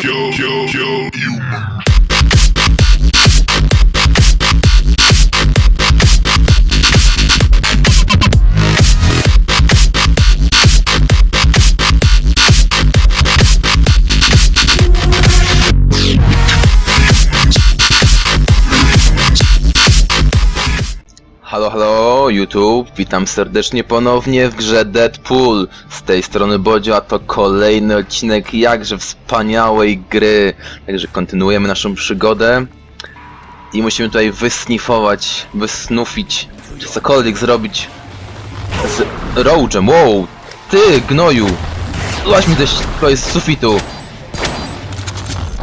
kill, kill, kill human. YouTube, witam serdecznie ponownie w grze Deadpool. Z tej strony Bodzio, a to kolejny odcinek jakże wspaniałej gry. Także kontynuujemy naszą przygodę. I musimy tutaj wysnifować, wysnufić, czy cokolwiek zrobić z Roachem. Wow, ty gnoju! Złaź mi też to jest sufitu.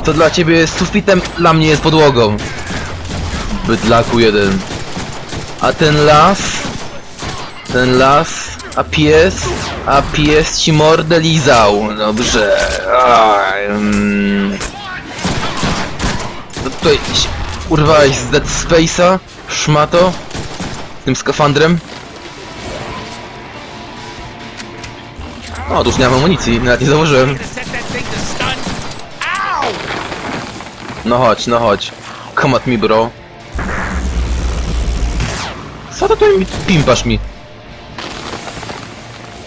To dla ciebie jest sufitem, dla mnie jest podłogą. Bydlaku jeden. A ten las? Ten las? A pies? A pies ci mordę lizał. Dobrze. Aj, mm. No tutaj urwałeś z Dead Space'a? Szmato? Tym skafandrem? O, tu już nie mam amunicji, nawet nie założyłem. No chodź, no chodź. Come at me, bro. Co to tutaj mi pimpasz mi?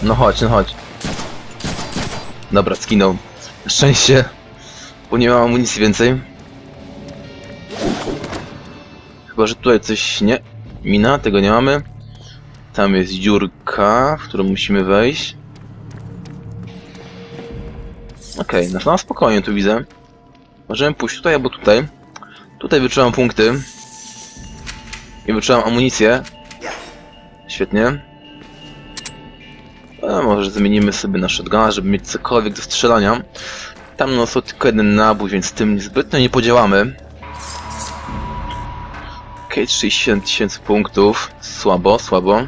No chodź, no chodź. Dobra, skinął. Szczęście, bo nie mam amunicji więcej. Chyba, że tutaj coś nie... Mina, tego nie mamy. Tam jest dziurka, w którą musimy wejść. Okej, okay, no spokojnie tu widzę. Możemy pójść tutaj albo tutaj. Tutaj wyczułam punkty. I wyczułam amunicję. Świetnie. A może zmienimy sobie na shotguna, żeby mieć cokolwiek do strzelania. Tam no są tylko jeden nabój, więc tym zbytnio nie podziałamy. Okej, 67 tysięcy punktów. Słabo, słabo.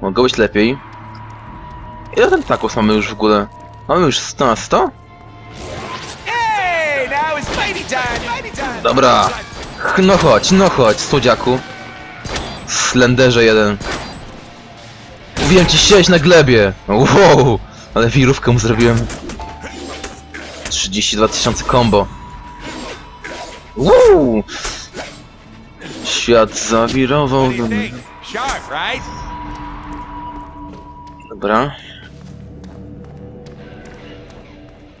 Mogło być lepiej. Ile ten takus mamy już w ogóle? Mamy już 100 na 100? Hey, now it's fighty time! Fighty time! Dobra. No chodź, no chodź, słodziaku. Slenderze jeden. Mówiłem ci siedzieć na glebie. Wow, ale wirówkę mu zrobiłem. 32 tysiące combo. Wow. Świat zawirował. Do right? Dobra.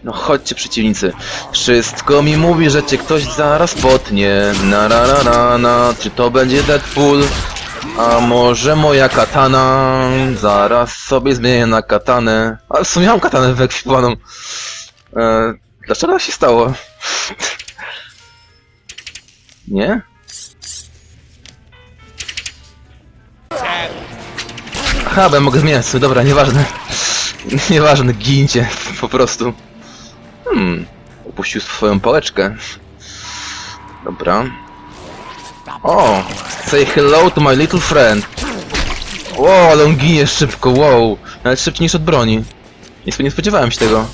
No chodźcie przeciwnicy. Wszystko mi mówi, że cię ktoś zaraz potnie. Na ra ra na. Czy to będzie Deadpool? A może moja katana? Zaraz sobie zmienię na katanę. Ale w sumie mam katanę wyekwipowaną. E, dlaczego tak się stało? Nie? Aha, bo ja mogę zmieniać sobie, dobra, nieważne. Nieważne, gincie, po prostu. Hmm, upuścił swoją pałeczkę. Dobra. O, say hello to my little friend. Wow, ale on ginie szybko, wow. Nawet szybciej niż od broni. Nie, sp- nie spodziewałem się tego.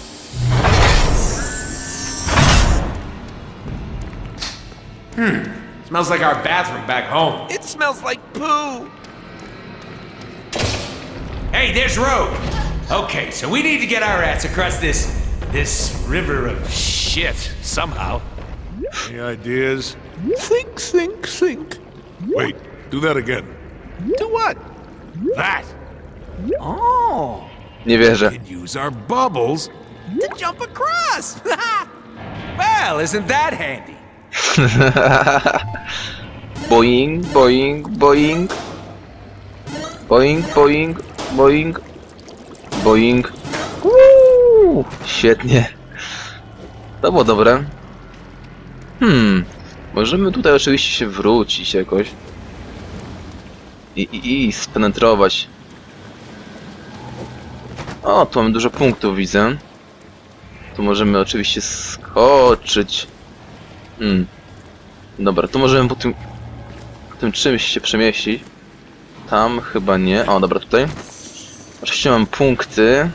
Hmm, smells like our bathroom back home. It smells like poo. Hey, there's Rogue. Okay, so we need to get our ass across this this river of shit somehow. Any ideas? Think, think, think. Wait, do that again. Do what? That. Oh, Nie wierzę. could use our bubbles to jump across. well, isn't that handy? Boing, boing, boing. Boing, boing, boing. Boing. Uuu, świetnie. To było dobre. Hmm. Możemy tutaj oczywiście się wrócić jakoś. I, i, i spenetrować. O, tu mamy dużo punktów, widzę. Tu możemy oczywiście skoczyć. Hmm. Dobra, tu możemy po tym, tym czymś się przemieścić. Tam chyba nie. O, dobra, tutaj. Oczywiście mam punkty.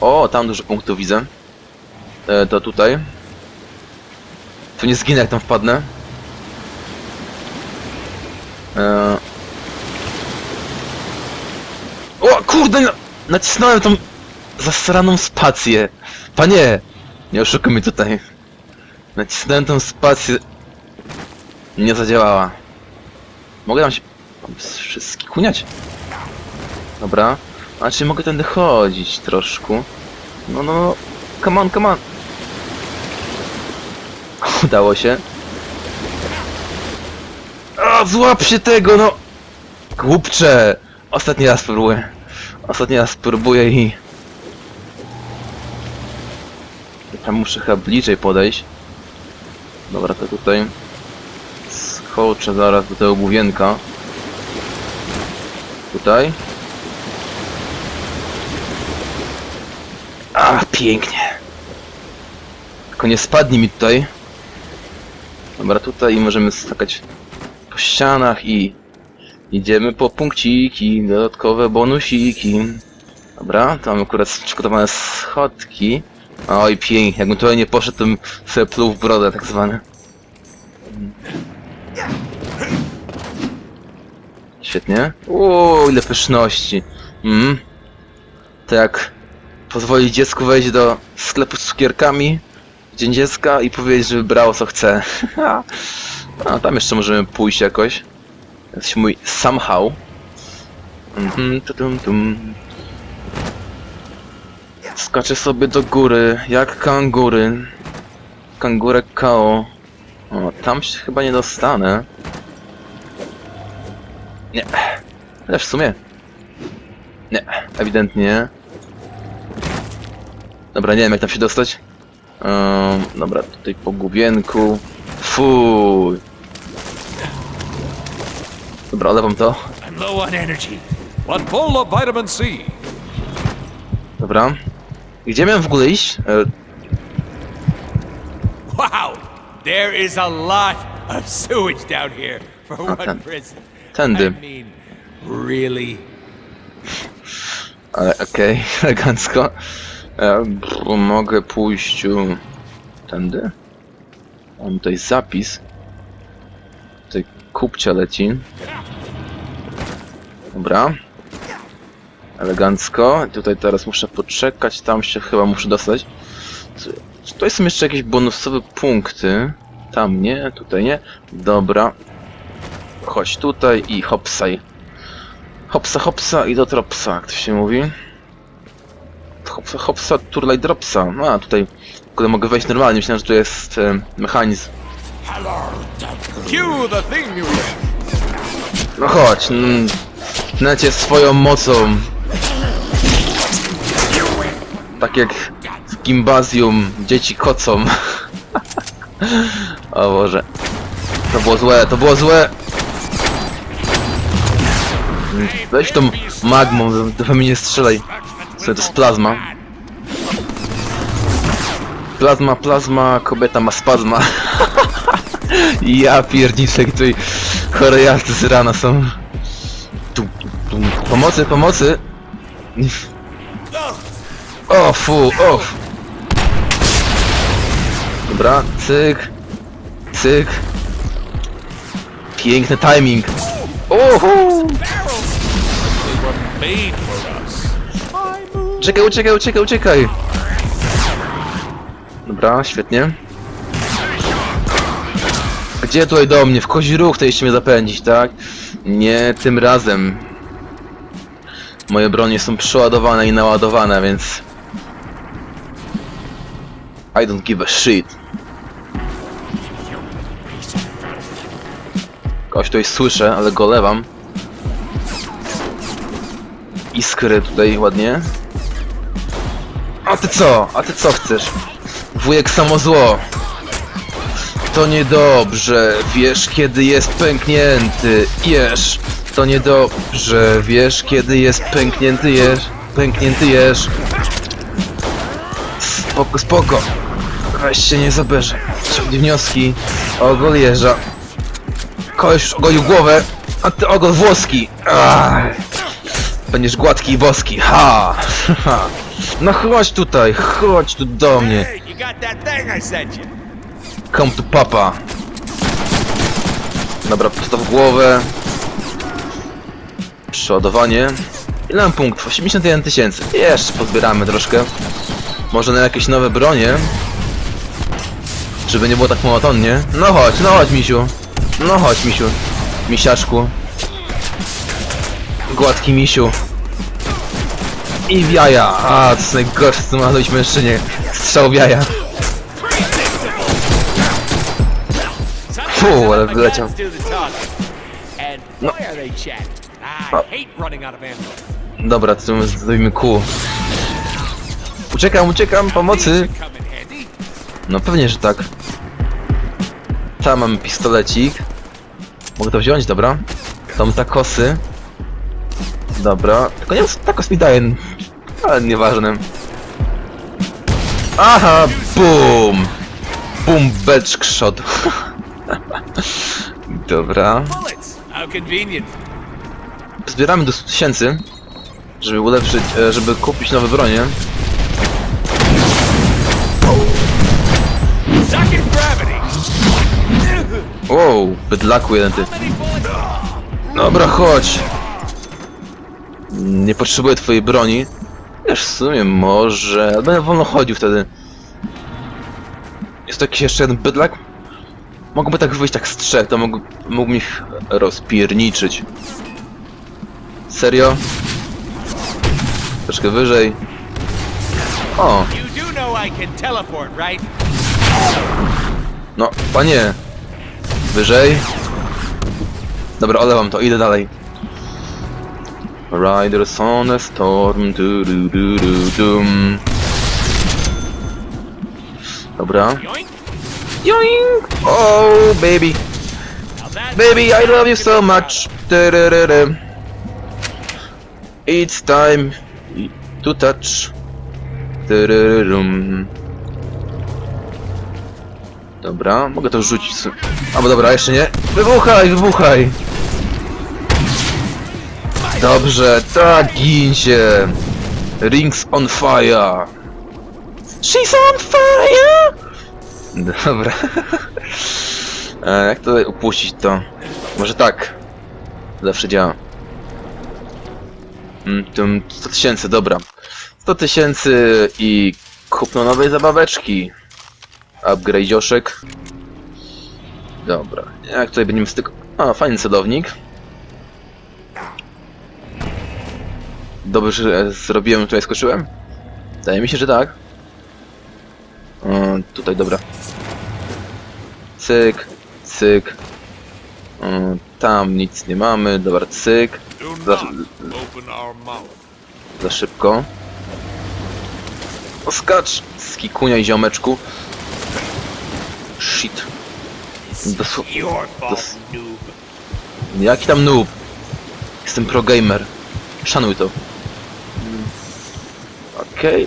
O, tam dużo punktów widzę. E, to tutaj. Nie zginę jak tam wpadnę. E... O, kurde! na- Nacisnąłem tą zasraną spację. Panie! Nie oszukuj mnie tutaj. Nacisnąłem tą spację. Nie zadziałała. Mogę tam się skikuniać? Dobra. A czy mogę tędy chodzić troszkę? No, no, no. Come on, come on. Udało się. A, złap się tego, no! Głupcze! Ostatni raz spróbuję. Ostatni raz spróbuję i... Tam muszę chyba bliżej podejść. Dobra, to tutaj... Skoczę zaraz do tego główienka. Tutaj. Ach, pięknie. Tylko nie spadnij mi tutaj. Dobra, tutaj możemy skakać po ścianach i idziemy po punkciki, dodatkowe bonusiki. Dobra, to mam akurat przygotowane schodki. Oj, pięknie, jakbym tutaj nie poszedł, to sobie pluł w brodę, tak zwane. Świetnie. Uuu, ile pyszności. To jak pozwolić dziecku wejść do sklepu z cukierkami dzień dziecka i powiedzieć, żeby brało co chce. A tam jeszcze możemy pójść jakoś. Jakiś mój somehow. Mhm. Skaczę sobie do góry, jak kangury. Kangurek KO. O, tam się chyba nie dostanę. Nie. Chociaż w sumie. Nie, ewidentnie nie. Dobra, nie wiem jak tam się dostać. Um, dobra, tutaj po główienku. Fuj. Dobra, olewam to. I'm low on energy. One full of vitamin C. Dobra. Gdzie miałem w ogóle iść? E, Wow, there is a lot of sewage down here for one ten- prison. tędy. I mean, really? Ale okej, elegancko. E, mogę pójść tędy? Mam tutaj zapis. Tutaj kupcia leci. Dobra. Elegancko. Tutaj teraz muszę poczekać, tam się chyba muszę dostać. Tu- Tutaj są jeszcze jakieś bonusowe punkty. Tam nie, tutaj nie. Dobra. Chodź tutaj i hopsaj. Hopsa, hopsa i do tropsa, jak to się mówi. Hopsa, hopsa, turlaj dropsa. No, a tutaj w ogóle mogę wejść normalnie, myślałem, że tu jest e, mechanizm. No chodź, tnecie swoją mocą. Tak jak w gimbazium dzieci kocą. o Boże. To było złe, to było złe. Weź tą magmą, we mnie nie strzelaj. Co to jest plazma? Plazma, plazma, kobieta ma spazma. ja pierniczek tutaj chore jazdy z rana są. Pomocy, pomocy! O, fu, o! Dobra, cyk, cyk. Piękny timing. Oho! Uciekaj, uciekaj, uciekaj, uciekaj! Dobra, świetnie. Gdzie tutaj do mnie? W kozi ruch chcieliście mnie zapędzić, tak? Nie tym razem. Moje bronie są przeładowane i naładowane, więc... I don't give a shit. Kogoś tutaj słyszę, ale go lewam. Iskry tutaj ładnie. A ty co? A ty co chcesz? Wujek samo zło. To niedobrze, wiesz kiedy jest pęknięty, jesz. To niedobrze, wiesz kiedy jest pęknięty, jesz. Pęknięty jesz. Spoko, spoko. Weź się nie zabierze. Ciągnij wnioski. Ogol jeża. Koleś ogolił głowę, a ty ogol włoski. Ach. Będziesz gładki i boski, ha! ha. No chodź tutaj, chodź tu do mnie. Hey, you got that thing I sent you. Come to papa. Dobra, postaw głowę. Przeładowanie. Ile mam punktów? 81 tysięcy. Jeszcze pozbieramy troszkę. Może na jakieś nowe bronie. Żeby nie było tak monotonnie. No chodź, no chodź misiu. No chodź misiu. Misiaczku. Gładki misiu. I w jaja. A, to najgorsze co ma zrobić mężczyźnie. Strzał w jaja. Fu, ale wyleciał. No. No. Dobra, to my zrobimy kół. Uciekam, uciekam, pomocy! No pewnie, że tak. Tam mamy pistolecik. Mogę to wziąć, dobra. Tam takosy. Dobra. Tylko nie wiem, co takos mi daje. Ale nieważne. Aha, boom! Boom, beczk shot. dobra. Zbieramy do 100 tysięcy, żeby ulepszyć, e, żeby kupić nowe bronie. Wow, bydlaku jeden ty. Dobra, chodź. Nie potrzebuję twojej broni. Wiesz, w sumie może... ale Będę wolno chodził wtedy. Jest to jakiś jeszcze jeden bydlak? Mogłoby tak wyjść tak z trzech, to mógł, mógłbym ich rozpierniczyć. Serio? Troszkę wyżej. O, You do know I can teleport, right? no, panie. Wyżej. Dobra, olewam to, idę dalej. Riders on a storm, du du du du dum. Dobra. Yoink. Oh, baby. Baby, I love you so much. It's time to touch. Dobra, mogę to rzucić. s- Albo dobra, jeszcze nie. Wybuchaj, wybuchaj! Dobrze, tak, gin się. Rings on fire. She's on fire! Dobra. E, jak to upuścić to? Może tak. Zawsze działa. Mm, tum, 100 tysięcy, dobra. 100 tysięcy i kupno nowej zabaweczki. Upgrade'oszek. Dobra. Jak tutaj będziemy styk... A, fajny celownik. Dobrze, zrobiłem, tutaj skoczyłem? Wydaje mi się, że tak. E, tutaj, dobra. Cyk, cyk. E, tam nic nie mamy, dobra, cyk. Za, za szybko. Oskacz! Skikunia i ziomeczku. Shit. Dosł- dos-. Jaki tam noob? Jestem pro gamer. Szanuj to. Okej.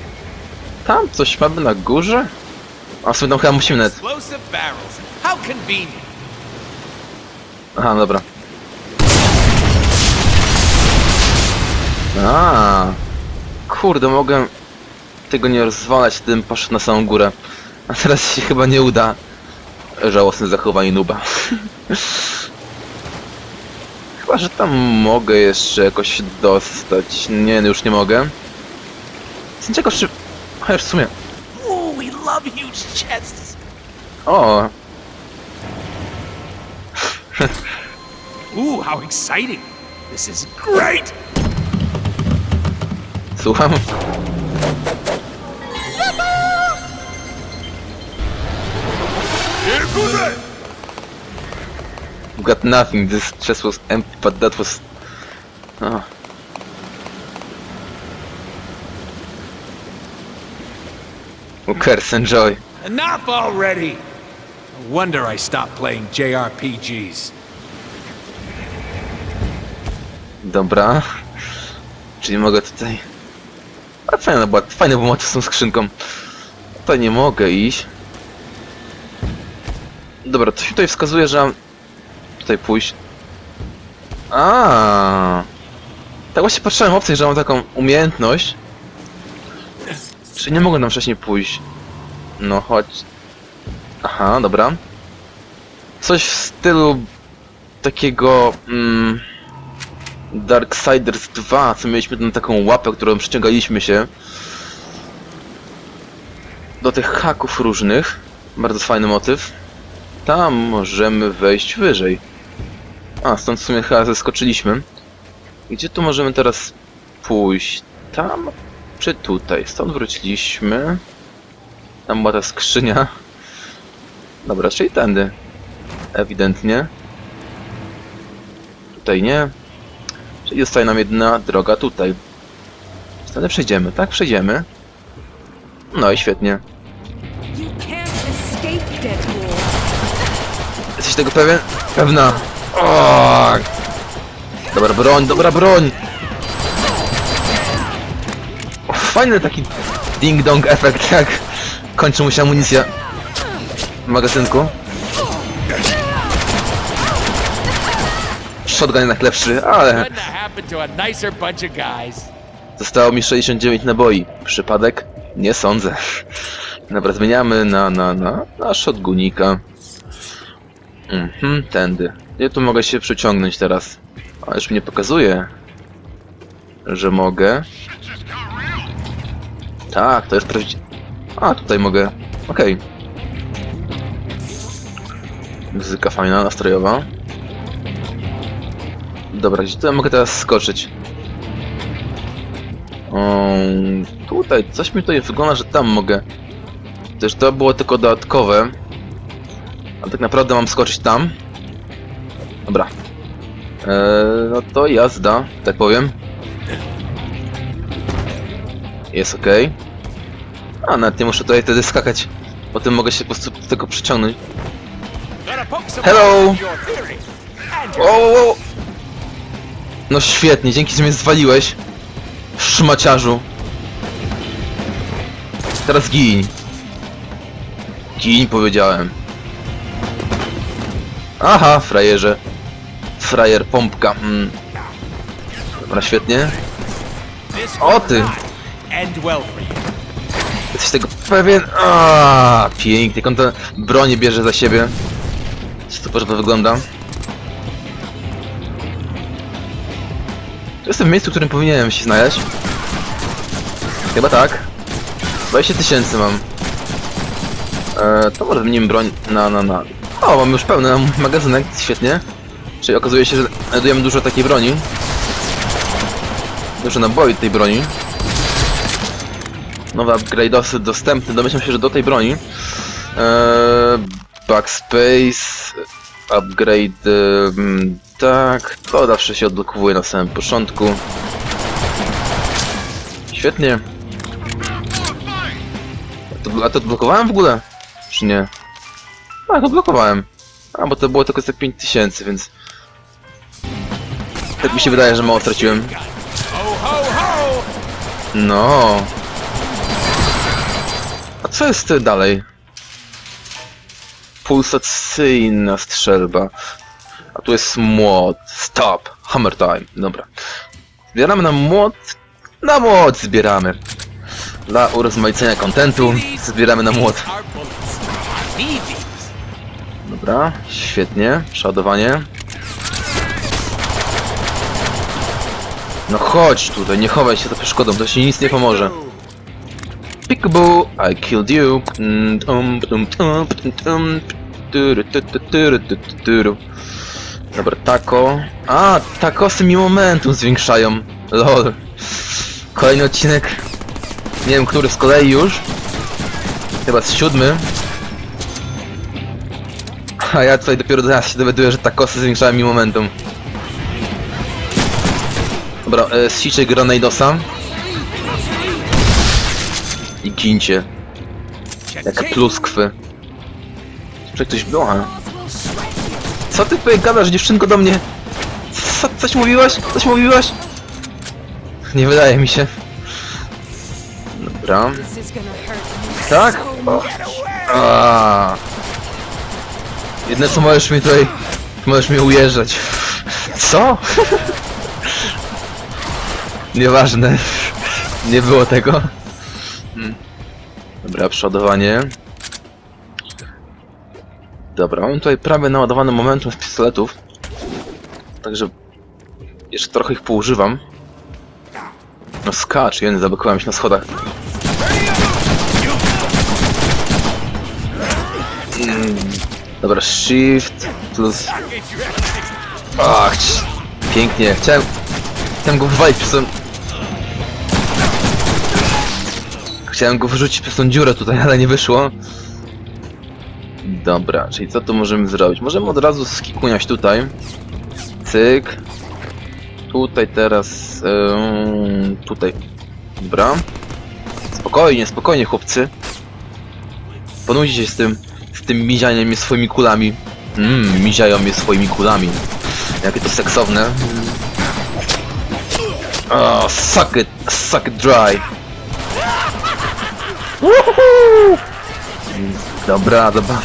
Tam coś mamy na górze? A w sumie tam chyba musimy nawet. Aha, dobra. A, Kurde, mogę tego nie rozwalać, bym poszedł na samą górę. A teraz się chyba nie uda. Żałosne zachowanie nuba. chyba, że tam mogę jeszcze jakoś dostać. Nie, no już nie mogę. Czy... Chociaż w sumie... Ooh, we love huge chests. O, Ooh, how exciting. This is great. słucham. Here goes! Got nothing, this chest was empty, but that was... Oh. Oh, curse and joy. Enough already. No wonder I stopped playing JRPGs. Dobra. Czyli mogę tutaj... A fajna była, fajne było z tą skrzynką. Tutaj nie mogę iść. Dobra, to się tutaj wskazuje, że mam tutaj pójść. A. Tak właśnie patrzyłem opcję, że mam taką umiejętność. Czy nie mogłem tam wcześniej pójść? No chodź. Aha, dobra. Coś w stylu takiego. Mm, Darksiders 2, co mieliśmy tam taką łapę, którą przyciągaliśmy się do tych haków różnych. Bardzo fajny motyw. Tam możemy wejść wyżej. A, stąd w sumie chyba zeskoczyliśmy. Gdzie tu możemy teraz pójść? Tam czy tutaj? Stąd wróciliśmy. Tam była ta skrzynia. Dobra, czyli tędy. Ewidentnie. Tutaj nie. Czyli zostaje nam jedna droga tutaj. Wtedy przejdziemy, tak? Przejdziemy. No i świetnie. Jesteś tego pewien? Pewna. O! Dobra broń, dobra broń! Fajny taki ding-dong efekt, jak kończy mu się amunicja w magazynku. Shotgun jednak lepszy, ale Couldn't have happened to a nicer bunch of guys. zostało mi 69 naboi. Przypadek? Nie sądzę. Dobra, zmieniamy na, na, na, na shotgunika. Mhm, tędy. Ja tu mogę się przyciągnąć teraz. A już mnie pokazuje, że mogę. Tak, to jest prawdziwe. A, tutaj mogę. Okej. Muzyka fajna, nastrojowa. Dobra, gdzie tutaj mogę teraz skoczyć? Um, tutaj, coś mi tutaj wygląda, że tam mogę. Też to było tylko dodatkowe. A tak naprawdę mam skoczyć tam. Dobra. Eee, no to jazda, tak powiem. Jest ok. A, nawet nie muszę tutaj wtedy skakać. Potem mogę się po prostu tego przyciągnąć. Hello. O. No świetnie, dzięki, że mnie zwaliłeś. Szmaciarzu. Teraz gin. Gin powiedziałem. Aha, frajerze. Frajer pompka. Mm. Dobra, świetnie. O, ty. End well for you. Jesteś tego pewien? A, pięknie, jak on tę broń bierze za siebie. Super, to wygląda. Tu jestem w miejscu, w którym powinienem się znaleźć. Chyba tak. 20 tysięcy mam. Eee, to może zmienimy broń na, na, na. O, mam już pełny magazynek, świetnie. Czyli okazuje się, że znajdujemy dużo takiej broni. Dużo naboi tej broni nowe upgrade'osy dostępne. Domyślam się, że do tej broni. Eee, backspace, upgrade, mm, tak, to zawsze się odblokowuje na samym początku. Świetnie. A to, a to odblokowałem w ogóle? Czy nie? Tak, odblokowałem. A, bo to było tylko za 5000, więc... Tak mi się wydaje, że mało straciłem. No. A co jest dalej? Pulsacyjna strzelba. A tu jest młot. Stop. Hammer time. Dobra. Zbieramy na młot. Na młot zbieramy. Dla urozmaicenia kontentu zbieramy na młot. Dobra, świetnie. Przeładowanie. No chodź tutaj, nie chowaj się za przeszkodą, to ci nic nie pomoże. Peekaboo, I killed you. Dobra, tako. A, takosy mi momentum zwiększają. Lol. Kolejny odcinek. Nie wiem, który z kolei już. Chyba z siódmy. A ja tutaj dopiero teraz się dowiaduję, że takosy zwiększają mi momentum. Dobra, e, Granatosa. I gincie. Jak pluskwy. Czy ktoś you. Co ty tutaj dziewczynko, do mnie? Co, coś mówiłaś? Coś mówiłaś? Nie wydaje mi się. Dobra. Tak? Jedne co możesz mi tutaj... Możesz mi ujeżdżać. Co? Nieważne. Nie było tego. Hmm. Dobra, przodowanie. Dobra, mam tutaj prawie naładowane momentum z pistoletów. Także Jeszcze trochę ich poużywam. No skacz, jeden zablokowałem się na schodach. Mm, dobra, shift plus... Ach, pięknie. Chciałem... Chciałem go wywalić tą... Chciałem go wyrzucić przez tą dziurę tutaj, ale nie wyszło. Dobra, czyli co tu możemy zrobić? Możemy od razu skikuniać tutaj. Cyk. Tutaj teraz... Yy, tutaj. Dobra. Spokojnie, spokojnie chłopcy. Ponudzi się z tym, z tym mizianiem swoimi kulami. Mmm, miziają mnie swoimi kulami. Jakie to seksowne. Oh, suck it, suck it dry. Dobra, dobra.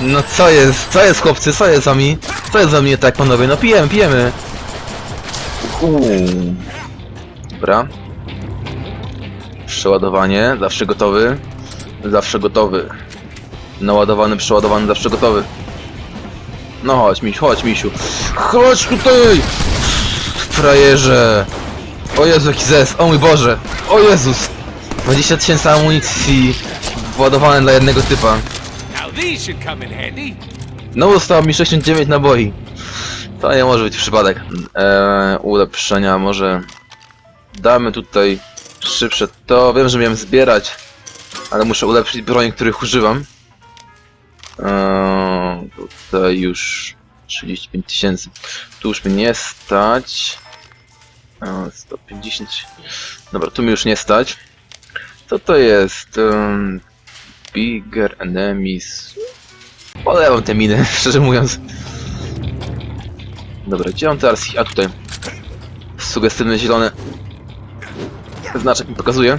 No co jest, co jest chłopcy, co jest z wami? Co jest za mnie tak panowie? No pijemy, pijemy. Uuu. Dobra. Przeładowanie, zawsze gotowy. Zawsze gotowy. Naładowany, przeładowany, zawsze gotowy. No chodź, misiu, chodź, misiu. Chodź tutaj! Frajerze! O Jezu, jaki zes, o mój Boże! O Jezus! 20 tysięcy amunicji władowane dla jednego typa. No zostało mi 69 naboi. To nie może być przypadek. Eee, ulepszenia może... Damy tutaj szybsze to. Wiem, że miałem zbierać, ale muszę ulepszyć broń, których używam. Eee, tutaj już 35 tysięcy. Tu już mnie nie stać. Eee, 150. Dobra, tu mi już nie stać. Co to jest? Eee, bigger enemies. Polewam te miny, szczerze mówiąc. Dobra, gdzie teraz? A tutaj. Sugestywny zielony. Znaczek mi pokazuje.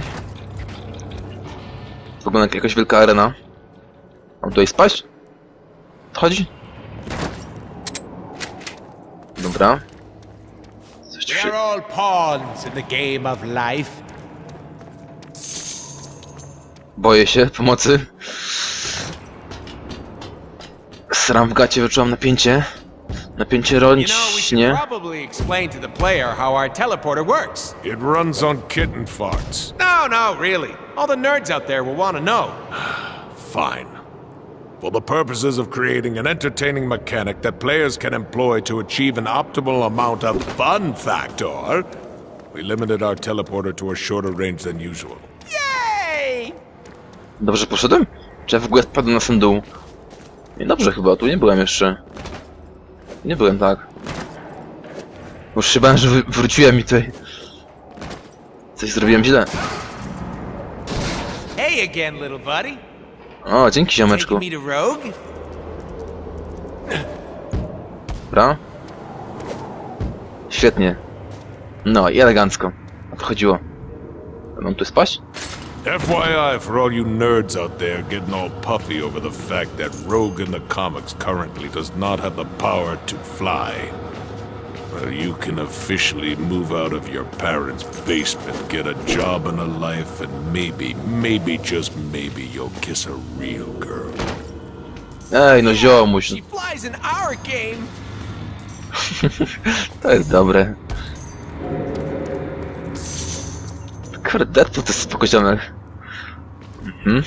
Wygląda jak jakaś wielka arena. Mam tutaj spaść? Chodzi? Dobra. Coś tu się... are all pawns in the game of life. Boję się pomocy. Sram w gacie, wyczułam napięcie. Napięcie You know, we rolicznie. should probably explain to the player how our teleporter works. It runs on kitten farts. No, no, really. All the nerds out there will want to know. Fine. For the purposes of creating an entertaining mechanic that players can employ to achieve an optimal amount of fun factor, we limited our teleporter to a shorter range than usual. Dobrze poszedłem? Czy ja w ogóle spadłem na sam dół? Nie dobrze chyba, tu nie byłem jeszcze. Nie byłem tak. Już się bałem, że wróciłem i tutaj... Coś zrobiłem źle. Hey again, little buddy. O, dzięki ziomeczku. Dobra. Świetnie. No i elegancko. O to chodziło. Mam tu spaść? FYI for all you nerds out there getting all puffy over the fact that Rogue in the comics currently does not have the power to fly. Well, you can officially move out of your parents' basement, get a job and a life, and maybe, maybe, just maybe you'll kiss a real girl. Ej, no ziomuś. She flies in our game. To jest dobre. Kurde, Deadpool to jest spokojny. Mhm.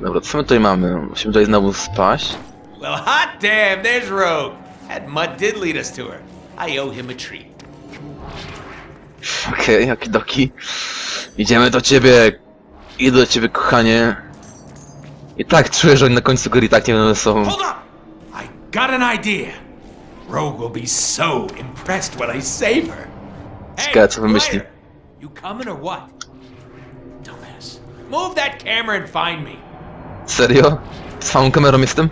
Dobra, co my tutaj mamy? Musimy tutaj znowu spaść. Well, hot damn, there's Rogue. That mud did lead us to her. I owe him a treat. Okej, okay, doki. Idziemy do ciebie. Idę do ciebie, kochanie. I tak czuję, że oni na końcu gry i tak nie będą ze sobą. Hold up! I got an idea. Rogue will be so impressed when I save her. Ciekawe, co wymyśli. You coming or what? Move that camera and find me. Serio? Z całą kamerą jestem?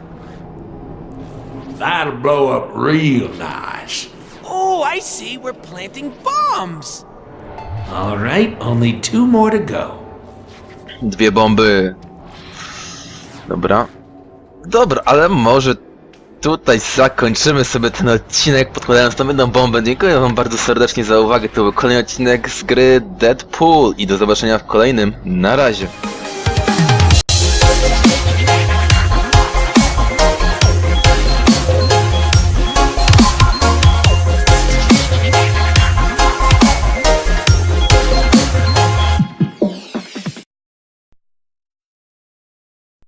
That'll blow up real nice. Oh, I see. We're planting bombs. All right, only two more to go. Dwie bomby. Dobra. Dobra, ale może tutaj zakończymy sobie ten odcinek podkładając tam jedną bombę. Dziękuję wam bardzo serdecznie za uwagę. To był kolejny odcinek z gry Deadpool i do zobaczenia w kolejnym. Na razie.